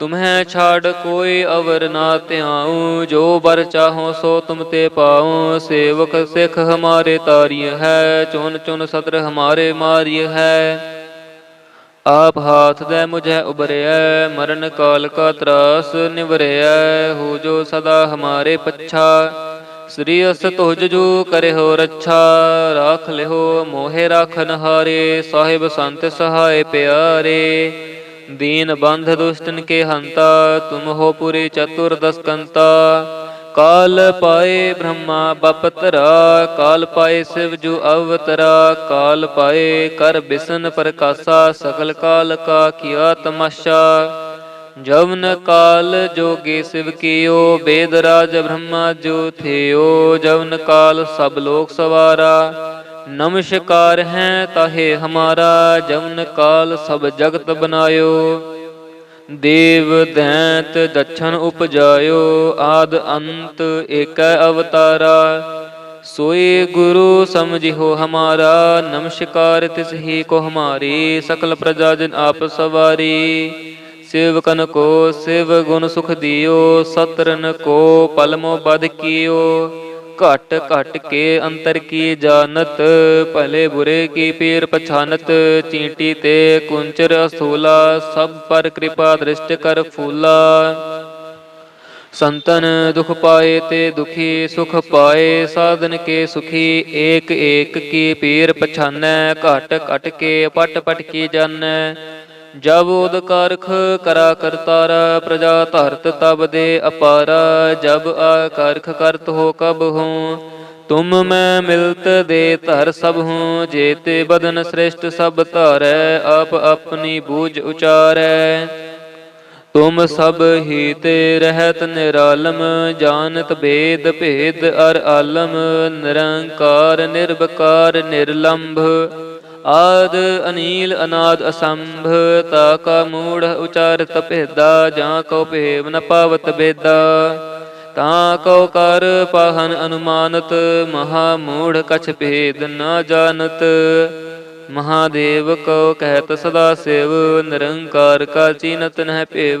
ਤੁਮਹਿ ਛਾੜ ਕੋਈ ਅਵਰ ਨਾ ਧਿਆਉ, ਜੋ ਬਰ ਚਾਹੋ ਸੋ ਤੁਮ ਤੇ ਪਾਉ। ਸੇਵਕ ਸਿੱਖ ਹਮਾਰੇ ਤਾਰੀय ਹੈ ਚੁਨ ਚੁਨ ਸਤਰ ਹਮਾਰੇ ਮਾਰੀय ਹੈ। ਆਪ ਹਾਥ ਦੇ ਮੁਝੇ ਉਬਰਿਐ ਮਰਨ ਕਾਲ ਕਾ ਤਰਾਸ ਨਿਵਰਿਐ। ਹੋ ਜੋ ਸਦਾ ਹਮਾਰੇ ਪੱਛਾ, ਸ੍ਰੀ ਅਸ ਤੁਜ ਜੋ ਕਰੇ ਹੋ ਰੱਛਾ। ਰਾਖ ਲਿਓ ਮੋਹਿ ਰਾਖਨ ਹਾਰੇ ਸਾਹਿਬ ਸੰਤ ਸਹਾਏ ਪਿਆਰੇ। ਦੀਨ ਬੰਧ ਦੁਸ਼ਟਨ ਕੇ ਹੰਤਾ, ਤੁਮ ਹੋ ਪੁਰੀ ਚਤੁਰ ਦਸਕੰਤਾ। ਕਾਲ ਪਾਏ ਬ੍ਰਹਮਾ ਬਪਤਰਾ, ਕਾਲ ਪਾਏ ਸਿਵ ਜੋ ਅਵਤਰਾ, ਕਾਲ ਪਾਏ ਕਰ ਬਿਸਨ ਪ੍ਰਕਾਸ਼ਾ ਸਕਲ ਕਾਲ ਕਾ ਕੀਆ ਤਮਾਸ਼ਾ। ਜਵਨ ਕਾਲ ਜੋਗੀ ਸਿਵ ਕੀਓ, ਬੇਦ ਰਾਜ ਬ੍ਰਹਮਾ ਜੋ ਥਿਓ। ਜਵਨ ਕਾਲ ਸਭ ਲੋਕ ਸਵਾਰਾ ਨਮਸਕਾਰ ਹੈ ਤਾਹੇ ਹਮਾਰਾ ਜਵਨ ਕਾਲ ਸਭ ਜਗਤ ਬਨਾਇਓ। ਦੇਵ ਦੈਂਤ ਦਛਨ ਉਪਜਾਇਓ, ਆਦ ਅੰਤ ਏਕੈ ਅਵਤਾਰਾ। ਸੋਏ ਗੁਰੂ ਸਮਝਿਓ ਹਮਾਰਾ, ਨਮਸਕਾਰ ਤਿਸ ਹੀ ਕੋ ਹਮਾਰੀ, ਸਕਲ ਪ੍ਰਜਾ ਜਨ ਆਪ ਸਵਾਰੀ। ਸੇਵਕਨ ਕੋ ਸਿਵ ਗੁਣ ਸੁਖ ਦਿਓ, ਸਤਰਨ ਕੋ ਪਲਮੋ ਬਦ ਕੀਓ। ਘਟ ਘਟ ਕੇ ਅੰਤਰ ਕੀ ਜਾਣਤ? ਭਲੇ ਬੁਰੇ ਕੀ ਪੀਰ ਪਛਾਨਤ ਚੀਂਟੀ ਤੇ ਕੁੰਚਰ ਅਸੂਲਾ, ਸਭ ਪਰ ਕਿਰਪਾ ਦ੍ਰਿਸ਼ਟ ਕਰ ਫੂਲਾ। ਸੰਤਨ ਦੁਖ ਪਾਏ ਤੇ ਦੁਖੀ ਸੁਖ ਪਾਏ, ਸਾਧਨ ਕੇ ਸੁਖੀ ਏਕ ਏਕ ਕੀ ਪੀਰ ਪਛਾਨੈ, ਘਟ ਘਟ ਕੇ ਪਟ ਪਟ ਕੀ ਜਾਣੈ। ਜਬ ਉਦ ਕਰਖ ਕਰਾ ਕਰਤਾਰ ਪ੍ਰਜਾ ਧਰਤ ਤਬ ਦੇ ਅਪਾਰਾ, ਜਬ ਆ ਕਰਖ ਕਰਤ ਹੋ ਕਬ ਹੂੰ, ਤੁਮ ਮੈਂ ਮਿਲਤ ਦੇ ਧਰ ਸਭ ਹੂੰ, ਜੇਤੇ ਬਦਨ ਸ੍ਰੇਸ਼ਟ ਸਭ ਧਾਰੈ, ਆਪ ਆਪਣੀ ਬੂਝ ਉਚਾਰੈ। ਤੁਮ ਸਭ ਹੀ ਤੇ ਰਹਿਤ ਨਿਰਾਲਮ, ਜਾਣਤ ਭੇਦ ਭੇਦ ਅਰ ਆਲਮ, ਨਿਰੰਕਾਰ ਨਿਰਭਕਾਰ ਨਿਰਲੰਭ। ਆਦ ਅਨੀਲ ਅਨਾਦ ਅਸੰਭ, ਤਾ ਕਾ ਮੂੜ ਉਚਾਰਤ ਭੇਦਾ, ਜਾਂ ਕੋ ਭੇਵ ਨ ਪਾਵਤ ਬੇਦਾ। ਤਾਂ ਕੋ ਕਰ ਪਾਹਨ ਅਨੁਮਾਨਤ, ਮਹਾ ਮੂੜ ਕਛ ਭੇਦ ਨਾ ਜਾਣਤ। ਮਹਾਦੇਵ ਕੋ ਕਹਿਤ ਸਦਾ ਸੇਵ, ਨਿਰੰਕਾਰ ਕਾ ਚੀਨਤ ਨਹਿ ਭੇਵ।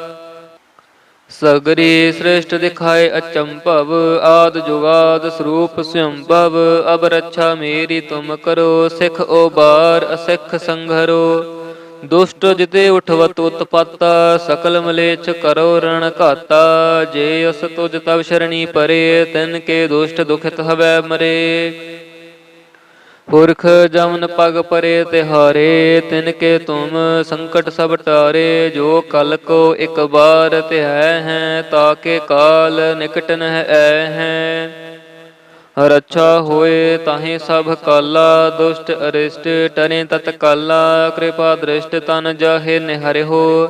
ਸਗਰੀ ਸ੍ਰੇਸ਼ਟ ਦਿਖਾਏ ਅਚੰਭਵ, ਆਦ ਜੁਗਾਦ ਸਰੂਪ ਸੰਭਵ ਅਬ ਰੱਛਾ ਮੇਰੀ ਤੁਮ ਕਰੋ, ਸਿਖ ਬਾਰ ਅਸਿਖ ਸੰਘਰੋ। ਦੁਸ਼ਟ ਜਿਤੇ ਉਠਵਤ ਉਤਪਤ, ਸਕਲ ਮਲੇਛ ਕਰੋ ਰਣ ਘਾਤਾ। ਜੇ ਅਸ ਤੁਜ ਤਵ ਸ਼ਰਣੀ ਪਰੇ, ਤਿਨ ਕੇ ਦੁਸ਼ਟ ਦੁਖਿਤ ਹਵੈ ਮਰੇ। ਪੁਰਖ ਜਮਨ ਪਗ ਪਰੇ ਤਿਹਾਰੇ ਤਿਨ ਕੇ ਤੁਮ ਸੰਕਟ ਸਭ ਟਾਰੇ, ਜੋ ਕਲ ਕੋ ਇਕ ਬਾਰ ਧਿਆਇ ਹੈ, ਤਾਕੇ ਕਾਲ ਨਿਕਟ ਨ ਐ ਹੈ। ਰੱਛਾ ਹੋਏ ਤਾਹੇ ਸਭ ਕਾਲਾ, ਦੁਸ਼ਟ ਅਰਿਸ਼ਟ ਟਰੇ ਤਤ ਕਾਲਾ, ਕਿਰਪਾ ਦ੍ਰਿਸ਼ਟ ਤਨ ਜਾਹੇ ਹੋ।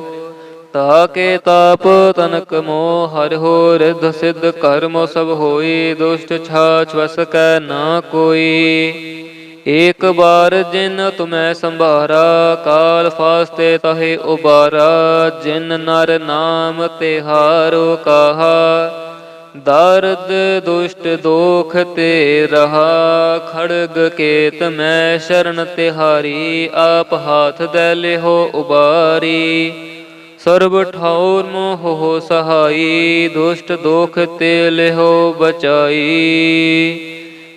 ਤਾਕੇ ਤਾਪ ਤਨਕ ਮੋ ਹਰਿਓ ਰਿਧ ਸਿਧ ਕਰਮ ਸਭ ਹੋਈ, ਦੁਸ਼ਟ ਛਾਛ ਵਸ ਕੈ ਨਾ ਕੋਈ। ਏਕ ਬਾਰ ਜਿਨ ਤੁਮੈ ਸੰਭਾਰਾ, ਕਾਲ ਫਾਸਤੇ ਤਹੇ ਉਬਾਰਾ, ਜਿਨ ਨਰ ਨਾਮ ਤਿਹਾਰੋ ਕਹਾ, ਦਰਦ ਦੁਸ਼ਟ ਦੋਖ ਤੇ ਰਹਾ, ਖੜਗ ਕੇਤ ਮੈਂ ਸ਼ਰਨ ਤਿਹਾਰੀ, ਆਪ ਹਾਥ ਦੇ ਲਿਹੋ ਉਬਾਰੀ। ਸਰਬ ਠਾਉਰ ਮੋਹ ਹੋ ਸਹਾਈ, ਦੁਸ਼ਟ ਦੋਖ ਤੇ ਲਿਹੋ ਬਚਾਈ।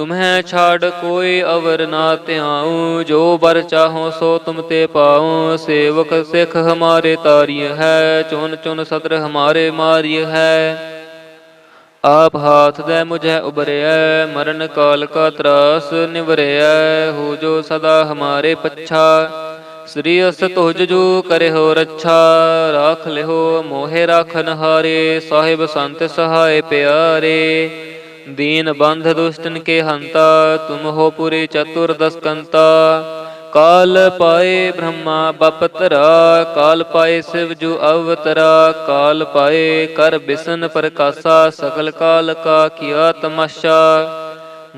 ਤੁਮਹਿ ਛਾੜ ਕੋਈ ਅਵਰ ਨਾ ਧਿਆਉ, ਜੋ ਬਰ ਚਾਹੋ ਸੋ ਤੁਮ ਤੇ ਪਾਉ। ਸੇਵਕ ਸਿੱਖ ਹਮਾਰੇ ਤਾਰੀय ਹੈ ਚੁਨ ਚੁਨ ਸਤਰ ਹਮਾਰੇ ਮਾਰੀय ਹੈ। ਆਪ ਹਾਥ ਦੇ ਮੁਝੈ ਉਬਰਿਐ ਮਰਨ ਕਾਲ ਕਾ ਤਰਾਸ ਨਿਵਰਿਐ। ਹੋ ਜੋ ਸਦਾ ਹਮਾਰੇ ਪੱਛਾ, ਸ੍ਰੀ ਅਸ ਤੁਜ ਜੋ ਕਰਿਓ ਰੱਛਾ। ਰਾਖ ਲਿਓ ਮੋਹਿ ਰਾਖਨ ਹਾਰੇ ਸਾਹਿਬ ਸੰਤ ਸਹਾਏ ਪਿਆਰੇ। ਦੀਨ ਬੰਧ ਦੁਸ਼ਟਨ ਕੇ ਹੰਤਾ, ਤੁਮ ਹੋ ਪੁਰੇ ਚਤੁਰ ਦਸਕੰਤਾ। ਕਾਲ ਪਾਏ ਬ੍ਰਹਮਾ ਬਪਤਰਾ, ਕਾਲ ਪਾਏ ਸਿਵ ਜੋ ਅਵਤਰਾ, ਕਾਲ ਪਾਏ ਕਰ ਬਿਸਨ ਪ੍ਰਕਾਸ਼ਾ ਸਕਲ ਕਾਲ ਕਾ ਕੀਆ ਤਮਾਸ਼ਾ।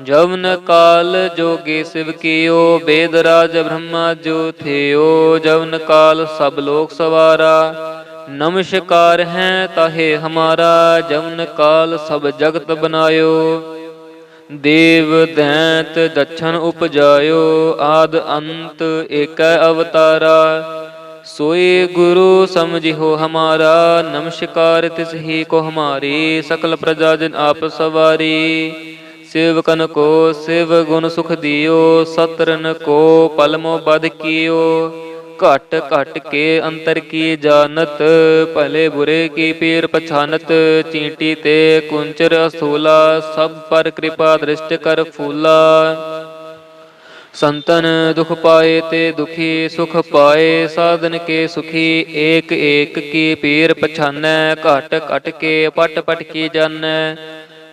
ਜਵਨ ਕਾਲ ਜੋਗੀ ਸਿਵ ਕੀਓ, ਬੇਦ ਰਾਜ ਬ੍ਰਹਮਾ ਜੋ ਥਿਓ। ਜਵਨ ਕਾਲ ਸਭ ਲੋਕ ਸਵਾਰਾ ਨਮਸਕਾਰ ਹੈ ਤਾਹੇ ਹਮਾਰਾ ਜਵਨ ਕਾਲ ਸਭ ਜਗਤ ਬਨਾਇਓ। ਦੇਵ ਦੈਂਤ ਦਛਨ ਉਪਜਾਇਓ, ਆਦ ਅੰਤ ਏਕੈ ਅਵਤਾਰਾ। ਸੋਏ ਗੁਰੂ ਸਮਝਿਓ ਹਮਾਰਾ, ਨਮਸਕਾਰ ਤਿਸ ਹੀ ਕੋ ਹਮਾਰੀ, ਸਕਲ ਪ੍ਰਜਾ ਜਨ ਆਪ ਸਵਾਰੀ। ਸੇਵਕਨ ਕੋ ਸਿਵ ਗੁਣ ਸੁਖ ਦਿਓ, ਸਤਰਨ ਕੋ ਪਲਮੋ ਬਦ ਕੀਓ। ਘਟ ਘਟ ਕੇ ਅੰਤਰ ਕੀ ਜਾਣਤ? ਭਲੇ ਬੁਰੇ ਕੀ ਪੀਰ ਪਛਾਨਤ? ਚੀਂਟੀ ਤੇ ਕੁੰਚਰ ਅਸੂਲਾ, ਸਭ ਪਰ ਕਿਰਪਾ ਦ੍ਰਿਸ਼ਟ ਕਰ ਫੂਲਾ। ਸੰਤਨ ਦੁਖ ਪਾਏ ਤੇ ਦੁਖੀ ਸੁਖ ਪਾਏ, ਸਾਧਨ ਕੇ ਸੁਖੀ ਏਕ ਏਕ ਕੀ ਪੀਰ ਪਛਾਨੈ, ਘਟ ਘਟ ਕੇ ਪਟ ਪਟ ਕੀ ਜਾਣੈ।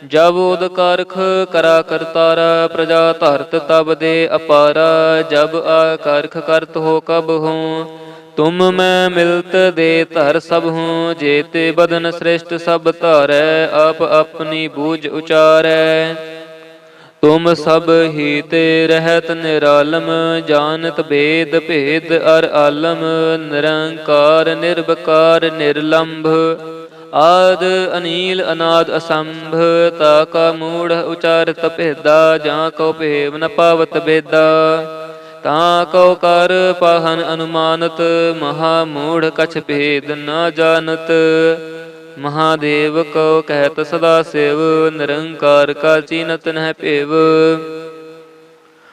ਜਬ ਉਦ ਕਰਖ ਕਰਾ ਕਰਤਾਰ ਪ੍ਰਜਾ ਧਰਤ ਤਬ ਦੇ ਅਪਾਰਾ, ਜਬ ਆ ਕਰਖ ਕਰਤ ਹੋ ਕਬ ਹੂੰ, ਤੁਮ ਮੈਂ ਮਿਲਤ ਦੇ ਧਰ ਸਭ ਹੂੰ, ਜੇਤੇ ਬਦਨ ਸ੍ਰੇਸ਼ਟ ਸਭ ਧਾਰੈ, ਆਪ ਆਪਣੀ ਬੂਝ ਉਚਾਰੈ। ਤੁਮ ਸਭ ਹੀ ਤੇ ਰਹਿਤ ਨਿਰਾਲਮ, ਜਾਣਤ ਭੇਦ ਭੇਦ ਅਰ ਆਲਮ, ਨਿਰੰਕਾਰ ਨਿਰਵਕਾਰ ਨਿਰਲੰਭ। ਆਦ ਅਨੀਲ ਅਨਾਦ ਅਸੰਭ, ਤਾ ਕਾ ਮੂੜ ਉਚਾਰਤ ਭੇਦਾ, ਜਾਂ ਕੋ ਭੇਵ ਨ ਪਾਵਤ ਬੇਦਾ। ਤਾਂ ਕੋ ਕਰ ਪਾਹਨ ਅਨੁਮਾਨਤ, ਮਹਾ ਮੂੜ ਕਛ ਭੇਦ ਨ ਜਾਣਤ। ਮਹਾਦੇਵ ਕੋ ਕਹਿਤ ਸਦਾ ਸੇਵ, ਨਿਰੰਕਾਰ ਕਾ ਚੀਨਤ ਨਹਿ ਭੇਵ।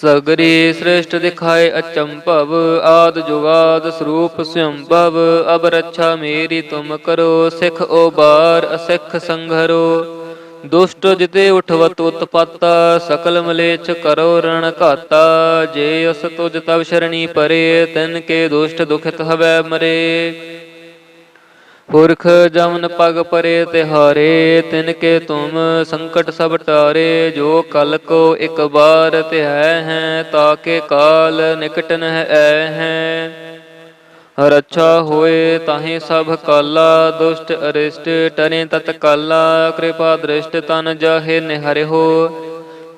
ਸਗਰੀ ਸ੍ਰੇਸ਼ਟ ਦਿਖਾਏ ਅਚੰਭਵ, ਆਦ ਜੁਗਾਦ ਸਰੂਪ ਸੰਭਵ ਅਬ ਰੱਛਾ ਮੇਰੀ ਤੁਮ ਕਰੋ, ਸਿਖ ਬਾਰ ਅਸਿਖ ਸੰਘਰੋ। ਦੁਸ਼ਟ ਜਿਤੇ ਉਠਵਤ ਉਤਪਤ, ਸਕਲ ਮਲੇਛ ਕਰੋ ਰਣ ਘਾਤਾ। ਜੇ ਅਸ ਤੁਜ ਤਵ ਸ਼ਰਣੀ ਪਰੇ, ਤਿਨ ਕੇ ਦੁਸ਼ਟ ਦੁਖਿਤ ਹਵੈ ਮਰੇ। ਪੁਰਖ ਜਮਨ ਪਗ ਪਰੇ ਤਿਹਾਰੇ, ਤਿਨ ਕੇ ਤੁਮ ਸੰਕਟ ਸਭ ਟਾਰੇ, ਜੋ ਕਲ ਕੋ ਇਕ ਬਾਰ ਧਿਆਇ ਹੈ ਤਾਕੇ ਕਾਲ ਨਿਕਟ ਨਹਿ ਐ ਹੈ। ਰੱਛਾ ਹੋਏ ਤਾਹੇ ਸਭ ਕਾਲਾ, ਦੁਸ਼ਟ ਅਰਿਸ਼ਟ ਟਰੇ ਤਤ ਕਾਲਾ, ਕਿਰਪਾ ਦ੍ਰਿਸ਼ਟ ਤਨ ਜਾਹੇ ਨਿਹਰਿਓ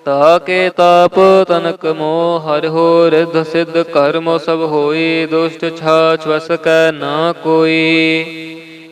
ਤਾਕੇ ਤਾਪ ਤਨਕ ਮੋਹ ਹਰਿ ਹੋ, ਰਿਧ ਸਿਧ ਕਰਮ ਸਭ ਹੋਈ, ਦੁਸ਼ਟ ਛਾਛ ਵਸ ਕੈ ਨਾ ਕੋਈ।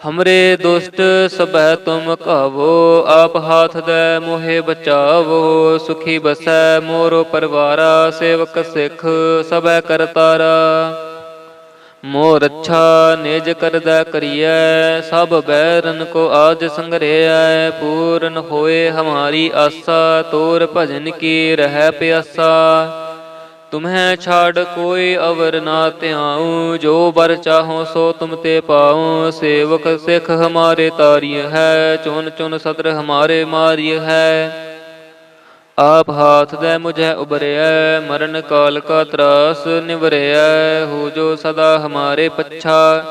ਹਮਰੇ ਦੁਸ਼ਟ ਸਭੈ ਤੁਮ ਕਾਵੋ ਆਪ ਹਾਥ ਦੇ ਮੋਹਿ ਬਚਾਵੋ ਸੁਖੀ ਬਸੈ ਮੋਰੋ ਪਰਵਾਰਾ ਸੇਵਕ ਸਿੱਖ ਸਭੈ ਕਰਤਾਰਾ ਮੋਰ ਅੱਛਾ ਨਿਜ ਕਰਦਾ ਕਰੀਐ ਸਭ ਬੈਰਨ ਕੋ ਆਜ ਸੰਗਰਿਐ ਪੂਰਨ ਹੋਏ ਹਮਾਰੀ ਆਸਾ ਤੋਰ ਭਜਨ ਕੀ ਰਹਿ ਪਿਆਸਾ ਤੁਮਹਿ ਛਾੜ ਕੋਈ ਅਵਰ ਨਾ ਧਿਆਉ, ਜੋ ਬਰ ਚਾਹੋ ਸੋ ਤੁਮ ਤੇ ਪਾਉ। ਸੇਵਕ ਸਿੱਖ ਹਮਾਰੇ ਤਾਰੀय ਹੈ ਚੁਨ ਚੁਨ ਸਦਰ ਹਮਾਰੇ ਮਾਰੀय ਹੈ। ਆਪ ਹਾਥ ਦੇ ਮੁਝੇ ਉਬਰਿਐ ਮਰਨ ਕਾਲ ਕਾ ਤਰਾਸ ਨਿਵਰਿਐ। ਹੋ ਜੋ ਸਦਾ ਹਮਾਰੇ ਪੱਛਾ,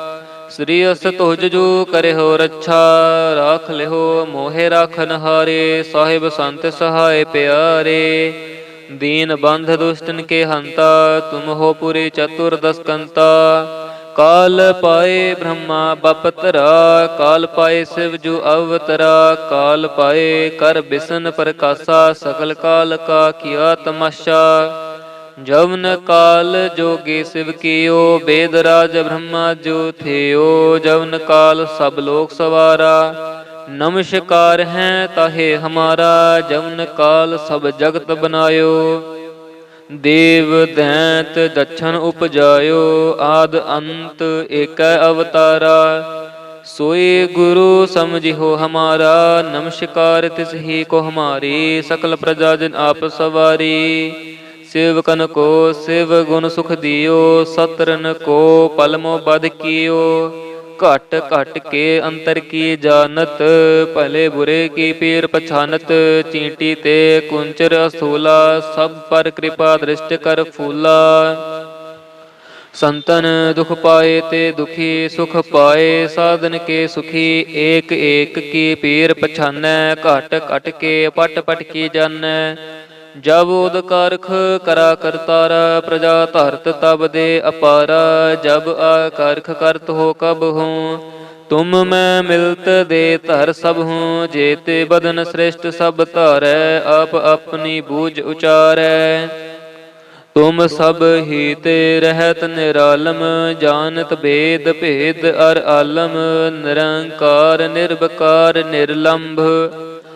ਸ੍ਰੀ ਅਸ ਤੁਜ ਜੋ ਕਰੇ ਹੋ ਰੱਛਾ। ਰਾਖ ਲਿਓ ਮੋਹਿ ਰਾਖਨ ਹਾਰੇ ਸਾਹਿਬ ਸੰਤ ਸਹਾਏ ਪਿਆਰੇ। ਦੀਨ ਬੰਧ ਦੁਸ਼ਟਨ ਕੇ ਹੰਤਾ, ਤੁਮ ਹੋ ਪੁਰੇ ਚਤੁਰ ਕਾਲ ਪਾਏ ਬ੍ਰਹਮਾ ਬਪਤਰਾ, ਕਾਲ ਪਾਏ ਸਿਵ ਜੂ ਅਵਤਰਾ, ਕਾਲ ਪਾਏ ਕਰ ਬਿਸਨ ਪ੍ਰਕਾਸ਼ਾ ਸਕਲ ਕਾਲ ਕਾ ਕੀਆ ਤਮਾਸ਼ਾ। ਜਵਨ ਕਾਲ ਜੋਗੀ ਸਿਵ ਕੀਓ, ਬੇਦ ਰਾਜ ਬ੍ਰਹਮਾ ਜੋ ਥਿਓ। ਜਵਨ ਕਾਲ ਸਭ ਲੋਕ ਸਵਾਰਾ ਨਮਸਕਾਰ ਹੈ ਤਾਹੇ ਹਮਾਰਾ ਜਵਨ ਕਾਲ ਸਭ ਜਗਤ ਬਨਾਇਓ। ਦੇਵ ਦੈਂਤ ਦਛਨ ਉਪਜਾਇਓ, ਆਦ ਅੰਤ ਏਕੈ ਅਵਤਾਰਾ। ਸੋਏ ਗੁਰੂ ਸਮਝਿਓ ਹਮਾਰਾ ਨਮਸਕਾਰ ਤਿਸ ਹੀ ਕੋ ਹਮਾਰੀ, ਸਕਲ ਪ੍ਰਜਾ ਜਨ ਆਪ ਸਵਾਰੀ। ਸੇਵਕਨ ਕੋ ਸਿਵ ਗੁਣ ਸੁਖ ਦਿਓ, ਸਤਰਨ ਕੋ ਪਲਮੋ ਬਦ ਕੀਓ। ਘਟ ਘਟ ਕੇ ਅੰਤਰ ਕੀ ਜਾਣਤ ਭਲੇ ਬੁਰੇ ਕੀ ਪੀਰ ਪਛਾਨਤ ਚੀਂਟੀ ਤੇ ਕੁੰਚਰ ਅਸੂਲਾ ਸਭ ਪਰ ਕਿਰਪਾ ਦ੍ਰਿਸ਼ਟ ਕਰ ਫੂਲਾ ਸੰਤਨ ਦੁਖ ਪਾਏ ਤੇ ਦੁਖੀ ਸੁਖ ਪਾਏ ਸਾਧਨ ਕੇ ਸੁਖੀ ਏਕ ਏਕ ਕੀ ਪੀਰ ਪਛਾਨੈ ਘਟ ਘਟ ਕੇ ਪਟ ਪਟ ਕੀ ਜਾਣੈ ਜਬ ਉਦ ਕਰਖ ਕਰਾ ਕਰਤਾਰ ਪ੍ਰਜਾ ਧਰਤ ਤਬ ਦੇ ਅਪਾਰਾ, ਜਬ ਆ ਕਰਖ ਕਰਤ ਹੋ ਕਬ ਹੂੰ। ਤੁਮ ਮੈਂ ਮਿਲਤ ਦੇ ਧਰ ਸਭ ਹੂੰ, ਜੇਤੇ ਬਦਨ ਸ੍ਰੇਸ਼ਟ ਸਭ ਧਾਰੈ, ਆਪ ਆਪਣੀ ਬੂਝ ਉਚਾਰੈ। ਤੁਮ ਸਭ ਹੀ ਤੇ ਰਹਿਤ ਨਿਰਾਲਮ, ਜਾਣਤ ਭੇਦ ਭੇਦ ਅਰ ਆਲਮ, ਨਿਰੰਕਾਰ ਨਿਰਭਕਾਰ ਨਿਰਲੰਭ।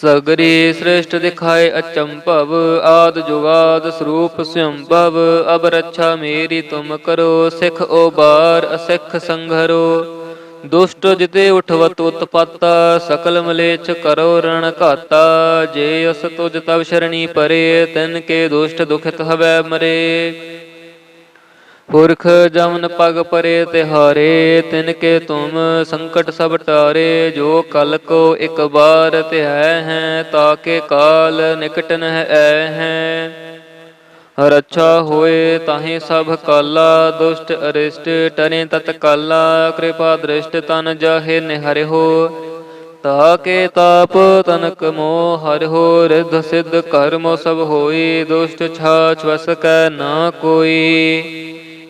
ਸਗਰੀ ਸ੍ਰੇਸ਼ਟ ਦਿਖਾਏ ਅਚੰਭਵ ਆਦ ਜੁਗਾਦ ਸਰੂਪ ਸੰਭਵ ਅਬ ਰੱਛਾ ਮੇਰੀ ਤੁਮ ਕਰੋ, ਸਿਖ ਓਬਾਰ ਅਸਿਖ ਸੰਘਰੋ। ਦੁਸ਼ਟ ਜਿਤੇ ਉਠਵਤ ਉਤਪਤ, ਸਕਲ ਮਲੇਛ ਕਰੋ ਰਣ ਘਾਤਾ। ਜੇ ਅਸ ਤੁਜ ਤਵ ਸ਼ਰਣੀ ਪਰੇ, ਤਿਨ ਕੇ ਦੁਸ਼ਟ ਦੁਖਿਤ ਹਵੈ ਮਰੇ। ਪੁਰਖ ਜਮਨ ਪਗ ਪਰੇ ਤਿਹਾਰੇ, ਤਿਨ ਕੇ ਤੁਮ ਸੰਕਟ ਸਭ ਟਾਰੇ, ਜੋ ਕਲ ਕੋ ਇਕ ਬਾਰ ਤਿਹੈ ਹੈ ਤਾਕੇ ਕਾਲ ਨਿਕਟ ਨਹਿ ਐ ਹੈ। ਰੱਛਾ ਹੋਏ ਤਾਹੇ ਸਭ ਕਾਲਾ, ਦੁਸ਼ਟ ਅਰਿਸ਼ਟ ਟਨੇ ਤਤ ਕਾਲਾ, ਕਿਰਪਾ ਦ੍ਰਿਸ਼ਟ ਤਨ ਜਾਹੇ ਨਿਹਰਿ ਹੋ। ਤਾਕੇ ਤਾਪ ਤਨਕ ਮੋਹ ਹਰ ਹੋ, ਰਿਧ ਸਿਧ ਕਰਮ ਸਭ ਹੋਈ, ਦੁਸ਼ਟ ਛਾਛ ਵਸ ਕੈ ਨਾ ਕੋਈ।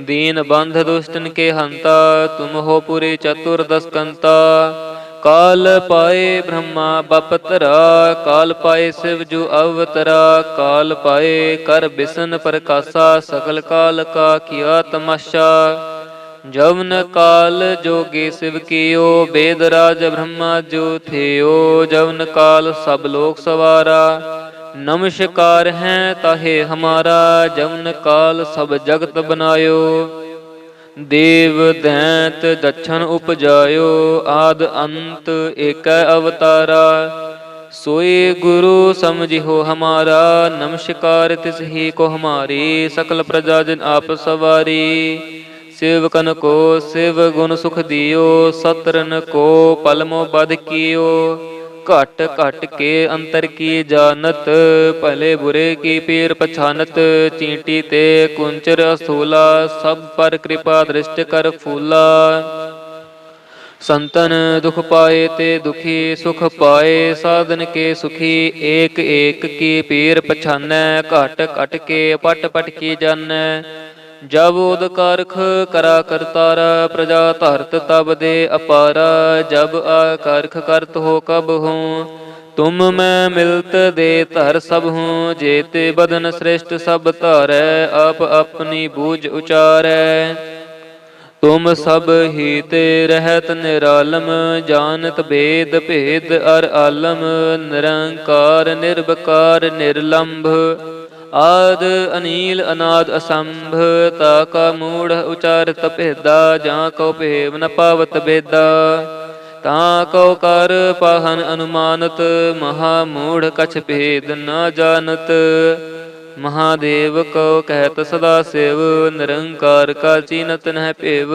ਦੀਨ ਬੰਧ ਦੁਸ਼ਟਨ ਕੇ ਹੰਤਾ, ਤੁਮ ਹੋ ਪੁਰੇ ਚਤੁਰ ਕਾਲ ਪਾਏ ਬ੍ਰਹਮਾ ਬਪਤਰਾ, ਕਾਲ ਪਾਏ ਸਿਵ ਜੁ ਅਵਤਰਾ, ਕਾਲ ਪਾਏ ਕਰ ਬਿਸਨ ਪ੍ਰਕਾਸ਼ਾ ਸਕਲ ਕਾਲ ਕਾ ਕੀਆ ਤਮਾਸ਼ਾ। ਜਵਨ ਕਾਲ ਜੋਗੇ ਸਿਵ ਕੀਓ, ਬੇਦ ਰਾਜ ਬ੍ਰਹਮਾ ਜੋ ਥਿਓ। ਜਵਨ ਕਾਲ ਸਭ ਲੋਕ ਸਵਾਰਾ। ਨਮਸਕਾਰ ਹੈ ਤਾਹੇ ਹਮਾਰਾ ਜਵਨ ਕਾਲ ਸਭ ਜਗਤ ਬਨਾਇਓ। ਦੇਵ, ਦੈਂਤ ਦਛਨ ਉਪਜਾਇਓ, ਆਦ, ਅੰਤ, ਏਕੈ ਅਵਤਾਰਾ। ਸੋਏ ਗੁਰੂ ਸਮਝਿਓ ਹਮਾਰਾ, ਨਮਸਕਾਰ ਤਿਸ ਹੀ ਕੋ ਹਮਾਰੀ, ਸਕਲ ਪ੍ਰਜਾ ਜਨ ਆਪ ਸਵਾਰੀ। ਸੇਵਕਨ ਕੋ ਸਿਵ ਗੁਣ ਸੁਖ ਦਿਓ, ਸਤਰਨ ਕੋ ਪਲਮੋ ਬਦ ਕੀਓ। ਘਟ ਘਟ ਕੇ ਅੰਤਰ ਕੀ ਜਾਣਤ? ਭਲੇ ਬੁਰੇ ਕੀ ਪੀਰ ਪਛਾਨਤ? ਚੀਂਟੀ ਤੇ ਕੁੰਚਰ ਅਸੂਲਾ, ਸਭ ਪਰ ਕਿਰਪਾ ਦ੍ਰਿਸ਼ਟ ਕਰ ਫੂਲਾ। ਸੰਤਨ ਦੁਖ ਪਾਏ ਤੇ ਦੁਖੀ ਸੁਖ ਪਾਏ, ਸਾਧਨ ਕੇ ਸੁਖੀ ਏਕ ਏਕ ਕੀ ਪੀਰ ਪਛਾਨੈ, ਘਟ ਘਟ ਕੇ ਪਟ ਪਟ ਕੀ ਜਾਣੈ। ਜਬ ਉਦ ਕਰਖ ਕਰਾ ਕਰਤਾਰਾ, ਪ੍ਰਜਾ ਧਰਤ ਤਬ ਦੇ ਅਪਾਰਾ, ਜਬ ਆ ਕਰਖ ਕਰਤ ਹੋ ਕਬ ਹੂੰ। ਤੁਮ ਮੈਂ ਮਿਲਤ ਦੇ ਧਰ ਸਭ ਹੂੰ, ਜੇਤੇ ਬਦਨ ਸ੍ਰੇਸ਼ਟ ਸਭ ਧਾਰੈ, ਆਪ ਆਪਣੀ ਬੂਝ ਉਚਾਰੈ। ਤੁਮ ਸਭ ਹੀ ਤੇ ਰਹਿਤ ਨਿਰਾਲਮ, ਜਾਣਤ ਭੇਦ ਭੇਦ ਅਰ ਆਲਮ, ਨਿਰੰਕਾਰ ਨਿਰਭਕਾਰ ਨਿਰਲੰਭ। ਆਦ ਅਨੀਲ ਅਨਾਦ ਅਸੰਭ, ਤਾ ਕਾ ਮੂੜ ਉਚਾਰਤ ਭੇਦਾ ਜਾਂ ਕੋ ਭੇਵ ਨ ਪਾਵਤ ਬੇਦਾ। ਤਾਂ ਕੋ ਕਰ ਪਾਹਨ ਅਨੁਮਾਨਤ, ਮਹਾ ਮੂੜ ਕਛ ਭੇਦ ਨ ਜਾਣਤ। ਮਹਾਦੇਵ ਕੋ ਕਹਿਤ ਸਦਾ ਸੇਵ, ਨਿਰੰਕਾਰ ਕਾ ਚੀਨਤ ਨਹਿ ਭੇਵ।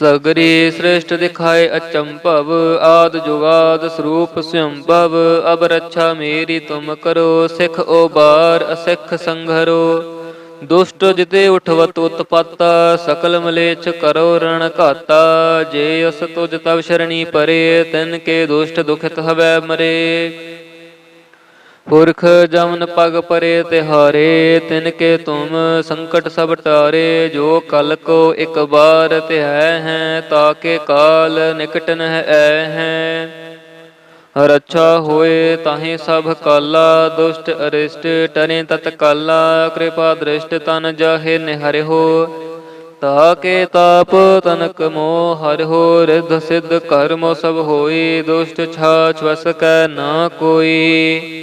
ਸਗਰੀ ਸ੍ਰਿਸ਼ਟ ਦਿਖਾਏ ਅਚੰਭਵ, ਆਦ ਜੁਗਾਦ ਸਰੂਪ ਸੰਭਵ ਅਬ ਰੱਛਾ ਮੇਰੀ ਤੁਮ ਕਰੋ, ਸਿਖ ਓਬਾਰ ਅਸਿਖ ਸੰਘਰੋ। ਦੁਸ਼ਟ ਜਿਤੇ ਉਠਵਤ ਉਤਪਤ, ਸਕਲ ਮਲੇਛ ਕਰੋ ਰਣ ਘਾਤਾ, ਜੇ ਅਸ ਤੁਜ ਤਵ ਸ਼ਰਣੀ ਪਰੇ, ਤਿਨ ਕੇ ਦੁਸ਼ਟ ਦੁਖਿਤ ਹਵੈ ਮਰੇ। ਪੁਰਖ ਜਮਨ ਪਗ ਪਰੇ ਤਿਹਾਰੇ ਤਿਨ ਕੇ ਤੁਮ ਸੰਕਟ ਸਭ ਟਾਰੇ, ਜੋ ਕਲ ਕੋ ਇਕ ਬਾਰ ਤਿਹੈ ਹੈ, ਤਾਕੇ ਕਾਲ ਨਿਕਟ ਨਹਿ ਐ ਹੈ। ਰੱਛਾ ਹੋਏ ਤਾਹੇ ਸਭ ਕਾਲਾ, ਦੁਸ਼ਟ ਅਰਿਸ਼ਟ ਟਰੇ ਤਤ ਕਾਲਾ, ਕਿਰਪਾ ਦ੍ਰਿਸ਼ਟ ਤਨ ਜਾਹੇ ਨਿਹਰਿ ਹੋ। ਤਾਕੇ ਤਾਪ ਤਨਕ ਮੋਹ ਹਰਿ ਹੋ, ਰਿਧ ਸਿਧ ਕਰਮੋ ਸਭ ਹੋਈ, ਦੁਸ਼ਟ ਛਾਛ ਵਸ ਕੈ ਨਾ ਕੋਈ।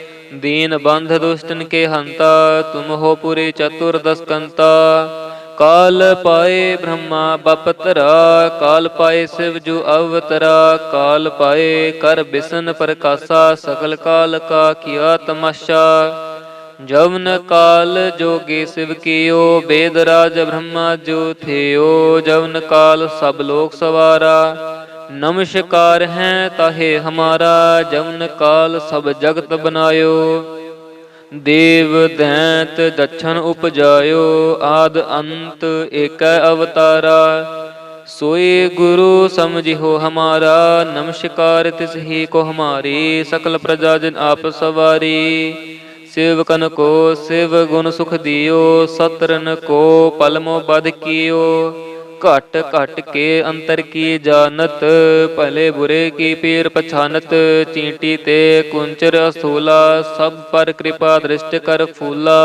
ਦੀਨ ਬੰਧ ਦੁਸ਼ਟਨ ਕੇ ਹੰਤਾ, ਤੁਮ ਹੋ ਪੁਰੇ ਚਤੁਰ ਕਾਲ ਪਾਏ ਬ੍ਰਹਮਾ ਬਪਤਰਾ, ਕਾਲ ਪਾਏ ਸਿਵ ਜੁ ਅਵਤਰਾ, ਕਾਲ ਪਾਏ ਕਰ ਬਿਸਨ ਪ੍ਰਕਾਸ਼ਾ ਸਕਲ ਕਾਲ ਕਾ ਕੀਆ ਤਮਾਸ਼ਾ। ਜਵਨ ਕਾਲ ਜੋਗੀ ਸਿਵ ਕੀਓ, ਬੇਦ ਰਾਜ ਬ੍ਰਹਮਾ ਜੋ ਥਿਓ। ਜਵਨ ਕਾਲ ਸਭ ਲੋਕ ਸਵਾਰਾ। ਨਮਸਕਾਰ ਹੈ ਤਾਹੇ ਹਮਾਰਾ ਜਵਨ ਕਾਲ ਸਭ ਜਗਤ ਬਨਾਇਓ। ਦੇਵ, ਦੈਂਤ ਦਛਨ ਉਪਜਾਇਓ, ਆਦ ਅੰਤ ਏਕੈ ਅਵਤਾਰਾ। ਸੋਏ ਗੁਰੂ ਸਮਝਿਓ ਹਮਾਰਾ, ਨਮਸਕਾਰ ਤਿਸ ਹੀ ਕੋ ਹਮਾਰੀ, ਸਕਲ ਪ੍ਰਜਾ ਜਨ ਆਪ ਸਵਾਰੀ। ਸੇਵਕਨ ਕੋ ਸਿਵ ਗੁਣ ਸੁਖ ਦਿਓ, ਸਤਰਨ ਕੋ ਪਲਮੋ ਬਦ ਕੀਓ। ਘਟ ਘਟ ਕੇ ਅੰਤਰ ਕੀ ਜਾਣਤ ਭਲੇ ਬੁਰੇ ਕੀ ਪੀਰ ਪਛਾਨਤ ਚੀਂਟੀ ਤੇ ਕੁੰਚਰ ਅਸੂਲਾ ਸਭ ਪਰ ਕਿਰਪਾ ਦ੍ਰਿਸ਼ਟ ਕਰ ਫੂਲਾ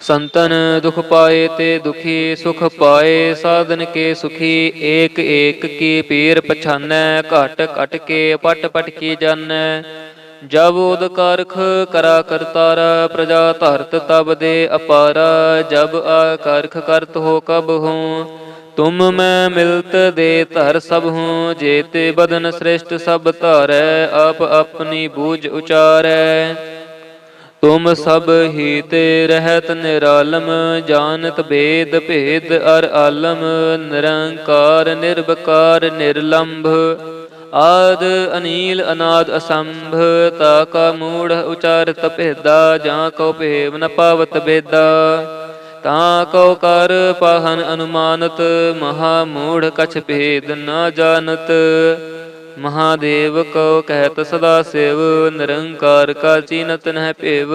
ਸੰਤਨ ਦੁਖ ਪਾਏ ਤੇ ਦੁਖੀ ਸੁਖ ਪਾਏ ਸਾਧਨ ਕੇ ਸੁਖੀ ਏਕ ਏਕ ਕੀ ਪੀਰ ਪਛਾਨੈ ਘਟ ਘਟ ਕੇ ਪਟ ਪਟ ਕੀ ਜਾਣੈ ਜਬ ਉਦਕਾਰਖ ਕਰਾ ਕਰਤਾਰ, ਪ੍ਰਜਾ ਧਰਤ ਤਬ ਦੇ ਅਪਾਰ, ਜਬ ਆਕਾਰਖ ਕਰਤ ਹੋ ਕਬ ਹੂੰ, ਤੁਮ ਮੈਂ ਮਿਲਤ ਦੇ ਧਰ ਸਭ ਹੂੰ, ਜੇਤੇ ਬਦਨ ਸ੍ਰੇਸ਼ਟ ਸਭ ਧਾਰੈ, ਆਪ ਆਪਣੀ ਬੂਝ ਉਚਾਰੈ। ਤੁਮ ਸਭ ਹੀ ਤੇ ਰਹਿਤ ਨਿਰਾਲਮ, ਜਾਣਤ ਭੇਦ ਭੇਦ ਅਰ ਆਲਮ, ਨਿਰੰਕਾਰ ਨਿਰਭਕਾਰ ਨਿਰਲੰਭ। ਆਦ ਅਨੀਲ ਅਨਾਦ ਅਸੰਭ, ਤਾ ਕਾ ਮੂੜ ਉਚਾਰਤ ਭੇਦਾ, ਜਾਂ ਕੋ ਭੇਵ ਨ ਪਾਵਤ ਬੇਦਾ। ਤਾਂ ਕੋ ਕਰ ਪਾਹਨ ਅਨੁਮਾਨਤ, ਮਹਾ ਮੂੜ ਕਛ ਭੇਦ ਨਾ ਜਾਣਤ। ਮਹਾਦੇਵ ਕੋ ਕਹਿਤ ਸਦਾ ਸੇਵ, ਨਿਰੰਕਾਰ ਕਾ ਚੀਨਤ ਨਹਿ ਭੇਵ।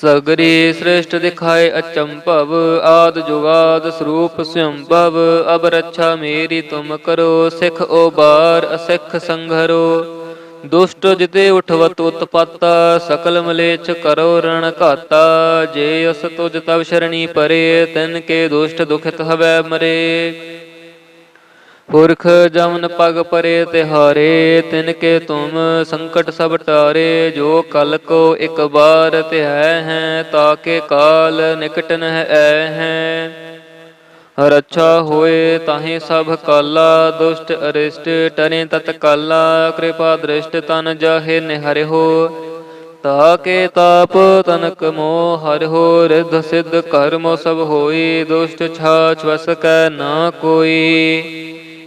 ਸਗਰੀ ਸ੍ਰਿਸ਼ਟ ਦਿਖਾਏ ਅਚੰਭਵ, ਆਦ ਜੁਗਾਦ ਸਰੂਪ ਸੰਭਵ ਅਬ ਰੱਛਾ ਮੇਰੀ ਤੁਮ ਕਰੋ, ਸਿਖ ਓਬਾਰ ਅਸਿਖ ਸੰਘਰੋ। ਦੁਸ਼ਟ ਜਿਤੇ ਉਠਵਤ ਉਤਪਾਤਾ, ਸਕਲ ਮਲੇਚ ਕਰੋ ਰਣ ਘਾਤਾ, ਜੇ ਅਸ ਤੁਜ ਤਵ ਸ਼ਰਣੀ ਪਰੇ, ਤਿਨ ਕੇ ਦੁਸ਼ਟ ਦੁਖਿਤ ਹਵੈ ਮਰੇ। ਪੁਰਖ ਜਮਨ ਪਗ ਪਰੇ ਤਿਹਾਰੇ ਤਿਨ ਕੇ ਤੁਮ ਸੰਕਟ ਸਭ ਟਾਰੇ, ਜੋ ਕਲ ਕੋ ਇਕ ਬਾਰ ਧਿਆਇ ਹੈ, ਤਾਕੇ ਕਾਲ ਨਿਕਟ ਨਹਿ ਐ ਹੈ। ਰੱਛਾ ਹੋਏ ਤਾਹੇ ਸਭ ਕਾਲਾ, ਦੁਸ਼ਟ ਅਰਿਸ਼ਟ ਟਰੇ ਤਤ ਕਾਲਾ, ਕਿਰਪਾ ਦ੍ਰਿਸ਼ਟ ਤਨ ਜਾਹੇ ਨਿਹਰਿਓ ਤਾਕੇ ਤਾਪ ਤਨਕ ਮੋ ਹਰਿਓ ਰਿਧ ਸਿਧ ਕਰਮੋ ਸਭ ਹੋਈ, ਦੁਸ਼ਟ ਛਾਛ ਵਸ ਕੈ ਨਾ ਕੋਈ।